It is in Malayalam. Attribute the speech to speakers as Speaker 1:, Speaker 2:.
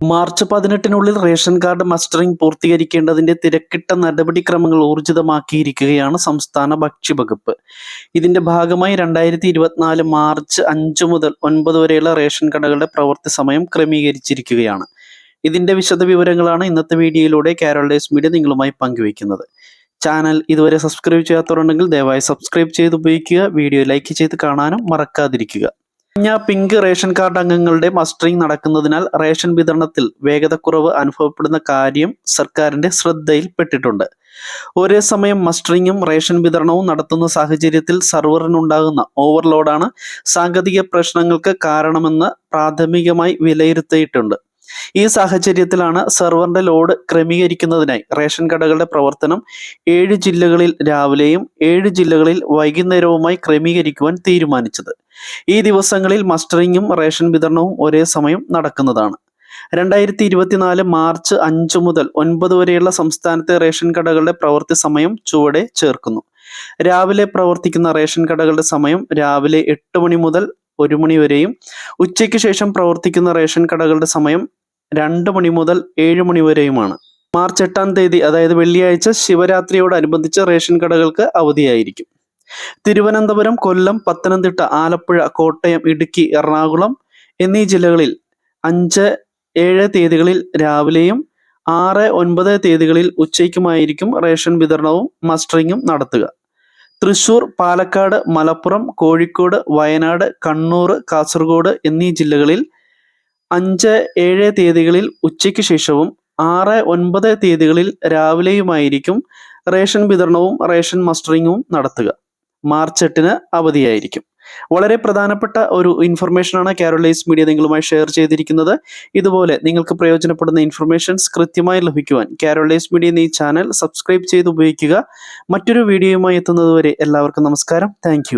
Speaker 1: മാർച്ച് പതിനെട്ടിനുള്ളിൽ റേഷൻ കാർഡ് മസ്റ്ററിംഗ് പൂർത്തീകരിക്കേണ്ടതിന്റെ തിരക്കിട്ട നടപടിക്രമങ്ങൾ ഊർജിതമാക്കിയിരിക്കുകയാണ് സംസ്ഥാന ഭക്ഷ്യവകുപ്പ്. ഇതിന്റെ ഭാഗമായി രണ്ടായിരത്തി ഇരുപത്തിനാല് മാർച്ച് അഞ്ച് മുതൽ ഒൻപത് വരെയുള്ള റേഷൻ കടകളുടെ പ്രവൃത്തി സമയം ക്രമീകരിച്ചിരിക്കുകയാണ്. ഇതിന്റെ വിശദവിവരങ്ങളാണ് ഇന്നത്തെ വീഡിയോയിലൂടെ കാരോൾ ഡേസ് മീഡിയ നിങ്ങളുമായി പങ്കുവയ്ക്കുന്നത്. ചാനൽ ഇതുവരെ സബ്സ്ക്രൈബ് ചെയ്യാത്തവരുണ്ടെങ്കിൽ ദയവായി സബ്സ്ക്രൈബ് ചെയ്ത് ഉപയോഗിക്കുക വീഡിയോ ലൈക്ക് ചെയ്ത് കാണാനും മറക്കാതിരിക്കുക. കഴിഞ്ഞ പിങ്ക് റേഷൻ കാർഡ് അംഗങ്ങളുടെ മസ്റ്ററിംഗ് നടക്കുന്നതിനാൽ റേഷൻ വിതരണത്തിൽ വേഗതക്കുറവ് അനുഭവപ്പെടുന്ന കാര്യം സർക്കാരിന്റെ ശ്രദ്ധയിൽപ്പെട്ടിട്ടുണ്ട്. ഒരേ സമയം മസ്റ്ററിങ്ങും റേഷൻ വിതരണവും നടത്തുന്ന സാഹചര്യത്തിൽ സർവറിനുണ്ടാകുന്ന ഓവർലോഡാണ് സാങ്കേതിക പ്രശ്നങ്ങൾക്ക് കാരണമെന്ന് പ്രാഥമികമായി വിലയിരുത്തിയിട്ടുണ്ട്. ഈ സാഹചര്യത്തിലാണ് സെർവറിന്റെ ലോഡ് ക്രമീകരിക്കുന്നതിനായി റേഷൻ കടകളുടെ പ്രവർത്തനം ഏഴ് ജില്ലകളിൽ രാവിലെയും ഏഴ് ജില്ലകളിൽ വൈകുന്നേരവുമായി ക്രമീകരിക്കുവാൻ തീരുമാനിച്ചത്. ഈ ദിവസങ്ങളിൽ മസ്റ്ററിങ്ങും റേഷൻ വിതരണവും ഒരേ സമയം നടക്കുന്നതാണ്. രണ്ടായിരത്തി ഇരുപത്തിനാല് മാർച്ച് അഞ്ച് മുതൽ ഒൻപത് വരെയുള്ള സംസ്ഥാനത്തെ റേഷൻ കടകളുടെ പ്രവൃത്തി സമയം ചുവടെ ചേർക്കുന്നു. രാവിലെ പ്രവർത്തിക്കുന്ന റേഷൻ കടകളുടെ സമയം രാവിലെ എട്ട് മണി മുതൽ ഒരു മണി വരെയും ഉച്ചയ്ക്ക് ശേഷം പ്രവർത്തിക്കുന്ന റേഷൻ കടകളുടെ സമയം രണ്ട് മണി മുതൽ ഏഴ് മണി വരെയുമാണ്. മാർച്ച് എട്ടാം തീയതി അതായത് വെള്ളിയാഴ്ച ശിവരാത്രിയോടനുബന്ധിച്ച് റേഷൻ കടകൾക്ക് അവധിയായിരിക്കും. തിരുവനന്തപുരം കൊല്ലം പത്തനംതിട്ട ആലപ്പുഴ കോട്ടയം ഇടുക്കി എറണാകുളം എന്നീ ജില്ലകളിൽ അഞ്ച് ഏഴ് തീയതികളിൽ രാവിലെയും ആറ് ഒൻപത് തീയതികളിൽ ഉച്ചയ്ക്കുമായിരിക്കും റേഷൻ വിതരണവും മസ്റ്ററിങ്ങും നടത്തുക. തൃശൂർ പാലക്കാട് മലപ്പുറം കോഴിക്കോട് വയനാട് കണ്ണൂർ കാസർഗോഡ് എന്നീ ജില്ലകളിൽ അഞ്ച് ഏഴ് തീയതികളിൽ ഉച്ചയ്ക്ക് ശേഷവും ആറ് ഒൻപത് തീയതികളിൽ രാവിലെയുമായിരിക്കും റേഷൻ വിതരണവും റേഷൻ മസ്റ്ററിങ്ങും നടത്തുക. മാർച്ച് എട്ടിന് അവധിയായിരിക്കും. വളരെ പ്രധാനപ്പെട്ട ഒരു ഇൻഫർമേഷനാണ് കാരോളൈസ് മീഡിയ നിങ്ങളുമായി ഷെയർ ചെയ്തിരിക്കുന്നത്. ഇതുപോലെ നിങ്ങൾക്ക് പ്രയോജനപ്പെടുന്ന ഇൻഫർമേഷൻസ് കൃത്യമായി ലഭിക്കുവാൻ കാരോളൈസ് മീഡിയ എന്ന ഈ ചാനൽ സബ്സ്ക്രൈബ് ചെയ്ത് ഉപയോഗിക്കുക. മറ്റൊരു വീഡിയോയുമായി എത്തുന്നതുവരെ എല്ലാവർക്കും നമസ്കാരം. താങ്ക്